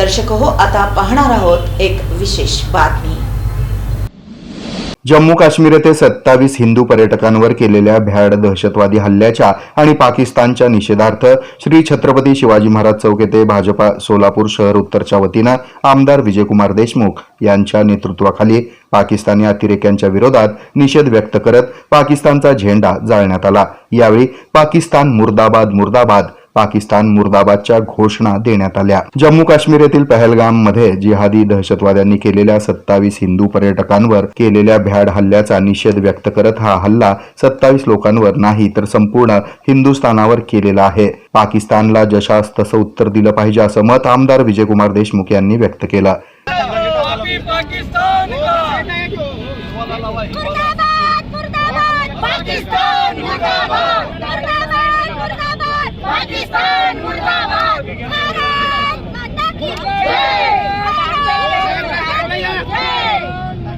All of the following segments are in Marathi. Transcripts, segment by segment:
दर्शक हो आता पाहणार आहोत एक विशेष बातमी. जम्मू काश्मीर येथे सत्तावीस हिंदू पर्यटकांवर केलेल्या भ्याड दहशतवादी हल्ल्याच्या आणि पाकिस्तानच्या निषेधार्थ श्री छत्रपती शिवाजी महाराज चौक येथे भाजपा सोलापूर शहर उत्तरच्या वतीनं आमदार विजयकुमार देशमुख यांच्या नेतृत्वाखाली पाकिस्तानी अतिरेक्यांच्या विरोधात निषेध व्यक्त करत पाकिस्तानचा झेंडा जाळण्यात आला. यावेळी पाकिस्तान मुर्दाबाद मुर्दाबाद पाकिस्तान मुर्दाबादच्या घोषणा देण्यात आल्या. जम्मू काश्मीर येथील पहलगाममध्ये जिहादी दहशतवाद्यांनी केलेल्या सत्तावीस हिंदू पर्यटकांवर केलेल्या भ्याड हल्ल्याचा निषेध व्यक्त करत हा हल्ला सत्तावीस लोकांवर नाही तर संपूर्ण हिंदुस्थानावर केलेला आहे. पाकिस्तानला जशास तसं उत्तर दिलं पाहिजे असं मत आमदार विजयकुमार देशमुख यांनी व्यक्त केलं अभी पाकिस्तान का मुर्दाबाद मुर्दाबाद पाकिस्तान मुर्दाबाद मुर्दाबाद मुर्दाबाद पाकिस्तान मुर्दाबाद भारत माता की जय भारत माता की जय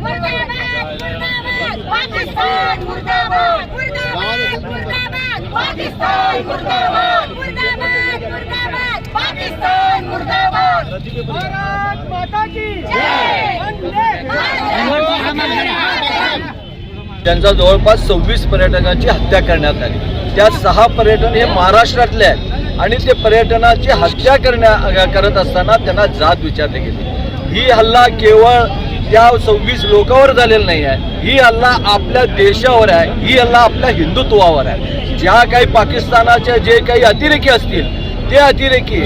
मुर्दाबाद मुर्दाबाद पाकिस्तान मुर्दाबाद मुर्दाबाद मुर्दाबाद पाकिस्तान मुर्दाबाद मुर्दाबाद मुर्दाबाद पाकिस्तान मुर्दाबाद भारत माता की जय वंदे मातरम त्यांचा जवळपास सव्वीस पर्यटकांची हत्या करण्यात आली. त्या सहा पर्यटन हे महाराष्ट्रातले आहेत. आणि ते पर्यटनाची हत्या करण्या करत असताना त्यांना जात विचारले गेले. ही हल्ला केवळ त्या सव्वीस लोकांवर झालेला नाही आहे. ही हल्ला आपल्या देशावर आहे. ही हल्ला आपल्या हिंदुत्वावर आहे. ज्या काही पाकिस्तानाच्या जे काही अतिरेकी असतील ते अतिरेकी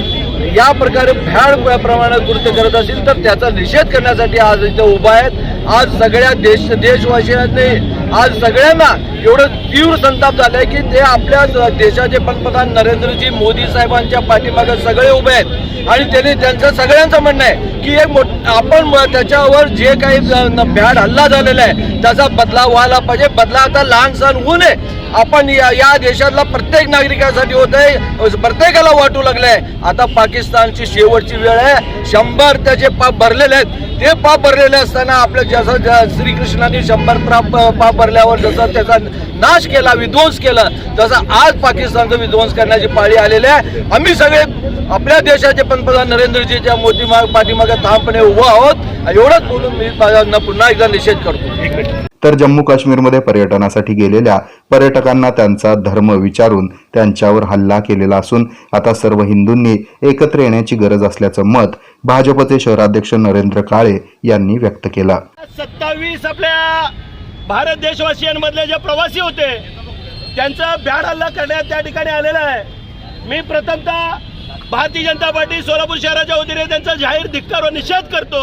या प्रकारे भ्याड प्रमाणात कृत्य करत असतील तर त्याचा निषेध करण्यासाठी आज इथे उभा आहेत. आज सगळ्या देश देशवासियांनी आज सगळ्यांना एवढं तीव्र संताप झालाय की ते आपल्या देशाचे पंतप्रधान नरेंद्रजी मोदी साहेबांच्या पाठीमागे सगळे उभे आहेत. आणि त्यांनी त्यांचं सगळ्यांचं म्हणणं आहे की एक मोठ आपण त्याच्यावर जे काही भ्याड हल्ला झालेला आहे त्याचा बदला व्हायला पाहिजे. बदला आता लहान सण होऊ नये. आपण या या देशातला प्रत्येक नागरिकासाठी होत आहे. प्रत्येकाला वाटू लागलंय. आता पाकिस्तानची शेवटची वेळ आहे. शंभर त्याचे पाप भरलेले आहेत. ते पाप भरलेले असताना आपल्या जसं श्रीकृष्णाने शंभर पाप भरल्यावर जसं त्याचा नाश केला विध्वंस केला. तसं आज पाकिस्तानचा विध्वंस करण्याची पाळी आलेली आहे. आम्ही सगळे आपल्या देशाचे पंतप्रधान नरेंद्रजीच्या मोदी माग पाठीमागे ठामपणे उभं आहोत. एवढंच बोलून मी माझा पुन्हा एकदा निषेध करतो. तर जम्मू काश्मीरमध्ये पर्यटनासाठी गेलेल्या पर्यटकांना त्यांचा धर्म विचारून त्यांच्यावर हल्ला केलेला असून आता सर्व हिंदूंनी एकत्र येण्याची गरज असल्याचं मत भाजपचे शहराध्यक्ष नरेंद्र काळे यांनी व्यक्त केलं. सत्तावीस आपल्या भारत देशवासियांमधले जे प्रवासी होते त्यांचा भ्याड हल्ला करण्यात त्या ठिकाणी आलेला आहे. मी प्रथमतः भारतीय जनता पार्टी सोलापूर शहराच्या वतीने त्यांचा जाहीर धिक्कार व निषेध करतो.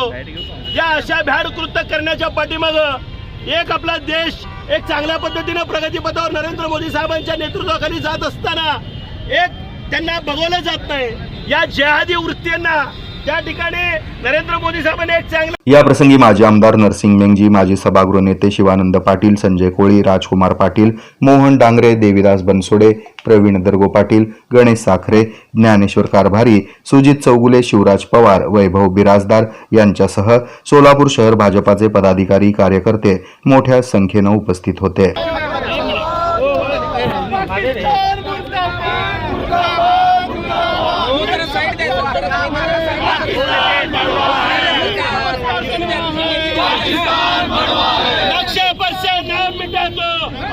या अशा भ्याड कृत्य करण्याच्या पाठीमागं एक आपला देश एक चांगल्या पद्धतीनं प्रगतीपथावर नरेंद्र मोदी साहेबांच्या नेतृत्वाखाली जात असताना एक त्यांना बघवलं जात नाही. या जेहादी वृत्तींना त्या ठिकाणी नरेंद्र मोदी साहेबांनी एक चांगलं या प्रसंगी माजी आमदार नरसिंग मेंगजी माजी सभागृह नेते शिवानंद पाटील संजय कोळी राजकुमार पाटील मोहन डांगरे देविदास बनसोडे प्रवीण दर्गो पाटील गणेश साखरे ज्ञानेश्वर कारभारी सुजित चौगुले शिवराज पवार वैभव बिराजदार यांच्यासह सोलापूर शहर भाजपाचे पदाधिकारी कार्यकर्ते मोठ्या संख्येनं उपस्थित होते.